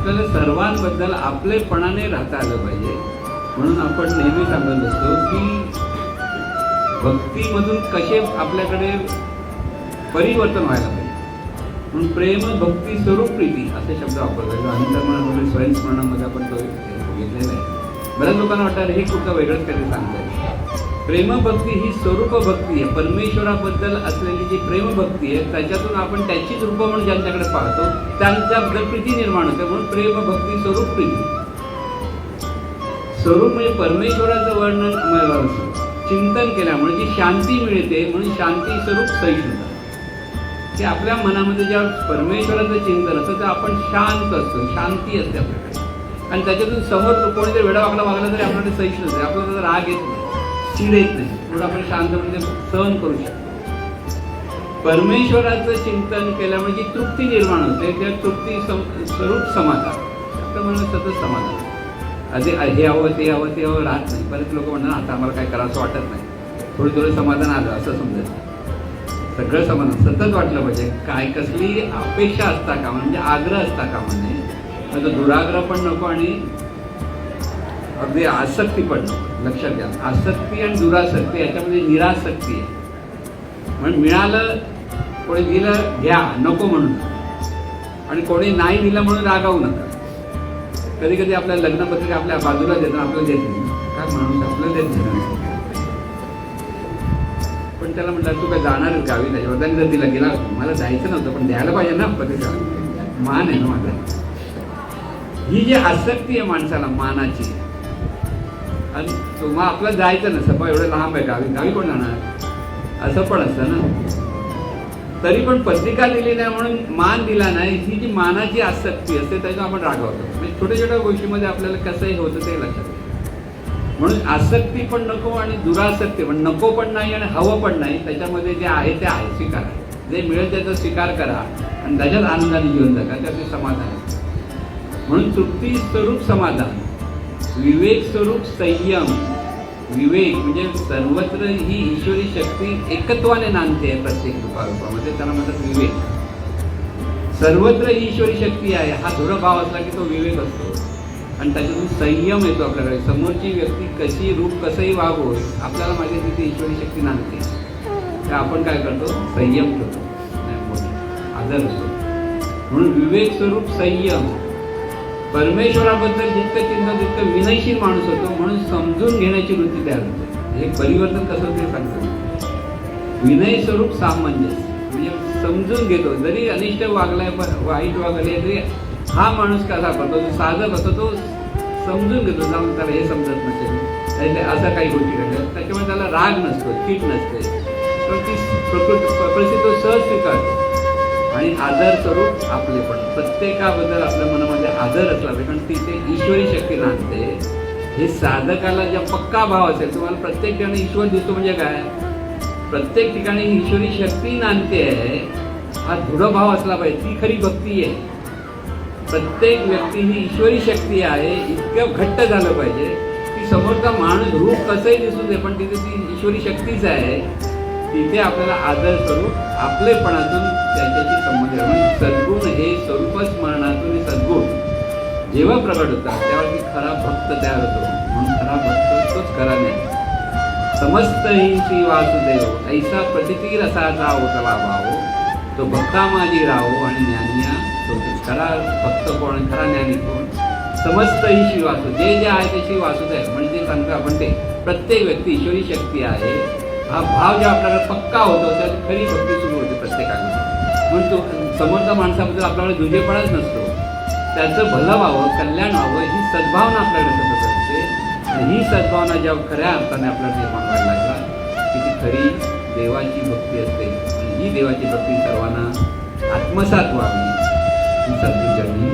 आपल्याला सर्वांबद्दल आपलेपणाने राहता आलं पाहिजे. म्हणून आपण नेहमी सांगत असतो की भक्तीमधून कसे आपल्याकडे परिवर्तन व्हायला पाहिजे. म्हणून प्रेम भक्ती स्वरूप प्रीती असे शब्द वापरतो अंतर्मनामध्ये स्वयंस्मरणामध्ये आपण तो घेतलेला आहे. बऱ्याच लोकांना वाटतं हे कुठं वेगळंच काहीतरी सांगतात प्रेमभक्ती ही स्वरूप भक्ती आहे. परमेश्वराबद्दल असलेली जी प्रेमभक्ती आहे त्याच्यातून आपण त्याचीच रूप म्हणून ज्यांच्याकडे पाहतो त्यांच्याबद्दल प्रीती निर्माण होते. म्हणून प्रेमभक्ती स्वरूप प्रीती. स्वरूप म्हणजे परमेश्वराचं वर्णन चिंतन केल्यामुळे जी शांती मिळते म्हणून शांती स्वरूप सहिष्णुता की आपल्या मनामध्ये ज्या परमेश्वराचं चिंतन असतं तर आपण शांत असतो शांती असते आपल्याकडे. आणि त्याच्यातून समोर कोणीतरी वेडा वागला वागला तरी आपल्याला सहिष्णु नाही आपल्याला त्याचा राग येत नाही. चिड येत नाही. म्हणून आपण शांतपणे सहन करू शकतो. परमेश्वराचं चिंतन केल्यामुळे जी तृप्ती निर्माण होते त्या तृप्ती सम- स्वरूप समाधान. तर म्हणून सतत समाधान. असे हे हवं ते हवं ते हवं राहत नाही. बरेच लोक म्हणतात आता आम्हाला काय करावं वाटत नाही. थोडं थोडं समाधान आलं असं समजत सगळं समाधान. सतत वाटलं पाहिजे काय कसली अपेक्षा असता का म्हणजे आग्रह असता का म्हणजे आता दुराग्रह पण नको आणि अगदी आसक्ती पण नको. लक्षात घ्या. आसक्ती आणि दुरासक्ती याच्यामध्ये निरासक्ती आहे. म्हणून मिळालं कोणी दिलं घ्या नको म्हणून. आणि कोणी नाही दिलं म्हणून रागावू नका. कधी कधी आपल्या लग्नपत्रिका आपल्या बाजूला देतात आपल्याला देत नाही. काय माणूस आपल्याला देत नाही. पण त्याला म्हटलं तू काय जाणार गावी? त्याच्यावर जर दिला गेला मला जायचं नव्हतं पण द्यायला पाहिजे ना पत्रिका. मान आहे ना माझा. ही जी आसक्ती आहे माणसाला मानाची आणि तुम्हा आपलं जायचं नसतं. पण एवढं लांब आहे गावी गावी कोण जाणार? असं पण असतं ना. तरी पण पत्रिका दिली नाही म्हणून मान दिला नाही. ही जी मानाची आसक्ती असते त्याच्यावर आपण रागवतो. म्हणजे छोट्या छोट्या गोष्टीमध्ये आपल्याला कसंही होतं ते लक्षात म्हणून आसक्ती पण नको आणि दुरासक्ती पण नको पण नाही आणि हवं पण नाही त्याच्यामध्ये जे आहे ते आहे स्वीकारा. जे मिळेल त्याचा स्वीकार करा. आणि त्याच्यात आनंदाने जीवन जगा. त्याचे समाधान म्हणून तृप्ती स्वरूप समाधान विवेक स्वरूप संयम विवेक म्हणजे सर्वत्र ही ईश्वरी शक्ती एकत्वाने नांदते आहे प्रत्येक रूपारूपामध्ये. त्याला म्हणतात विवेक. सर्वत्र ही ईश्वरी शक्ती आहे हा भाव असला की तो विवेक असतो. आणि त्याच्यातून संयम येतो आपल्याकडे. समोरची व्यक्ती कशी रूप कसंही वागो आपल्याला माहिती आहे तिथे ईश्वरी शक्ती नांदते. तर आपण काय करतो? संयम करतो. आदर असतो. म्हणून विवेक स्वरूप संयम परमेश्वराबद्दल जितकं चिंता तितकं विनयशील माणूस होतो म्हणून समजून घेण्याची वृत्ती तयार होते. हे परिवर्तन कसं ते सांगतो. विनय स्वरूप सामंजस्य म्हणजे समजून घेतो. जरी अनिष्ट वागलाय वाईट वागले तरी हा माणूस कसा करतो जो साधक असतो तो समजून घेतो. जाऊन त्याला हे समजत नसेल त्याच्यात असं काही गोष्टी घडल्या. त्याच्यामुळे त्याला राग नसतो चीट नसते. तर ती प्रकृती परिस्थिती तो सहज स्वीकारतो. आणि आदर स्वरूप आपले पण. प्रत्येकाबद्दल आपल्या मनामध्ये हजर असला कारण तिथे ईश्वरी शक्ती नांदते. हे साधकाला ज्या पक्का भाव असेल तुम्हाला प्रत्येक ठिकाणी ईश्वर दिसतो म्हणजे काय? प्रत्येक ठिकाणी ईश्वरी शक्ती नांदते आहे हा दृढ भाव असला पाहिजे. ती खरी भक्ती आहे. प्रत्येक व्यक्ती ही ईश्वरी शक्ती आहे इतकं घट्ट झालं पाहिजे. की समोरचा माणूस रूप कसंही दिसू दे पण तिथे ती ईश्वरी शक्तीच आहे. तिथे आपल्याला आदर स्वरूप आपलेपणातून त्याच्याशी संबंध म्हणजे सद्गुण हे स्वरूप स्मरणातून सद्गुण. जेव्हा प्रगट होतात तेव्हा ती खरा भक्त तयार होतो. म्हणून खरा भक्त तोच खरा नाही समस्त हिंशी वासुदेव ऐसा प्रतिती रसाचा होतला भाव. तो भक्ता माझी राहो आणि ज्ञानिया तो खरा भक्त कोण खरा ज्ञानी कोण? समस्त ही श्री वासु जे जे आहे ते श्री वासुदेव. म्हणजे सांगतो आपण ते. प्रत्येक व्यक्ती ईश्वरी शक्ती आहे. हा भाव ज्या आपल्याकडे पक्का होतो त्यात खरी भक्ती सुरू होते प्रत्येकाला म्हणून तो समोरच्या माणसाबद्दल आपल्याकडे दुजेपणाच नसतो. त्याचं भलं व्हावं कल्याण व्हावं ही सद्भावना आपल्याकडे सतत असते. आणि ही सद्भावना जेव्हा खऱ्या अर्थाने आपल्याला निर्माण व्हायला लागला की ती खरी देवाची भक्ती असते. आणि ही देवाची भक्ती सर्वांना आत्मसात व्हावी ही सद्गुरूंनी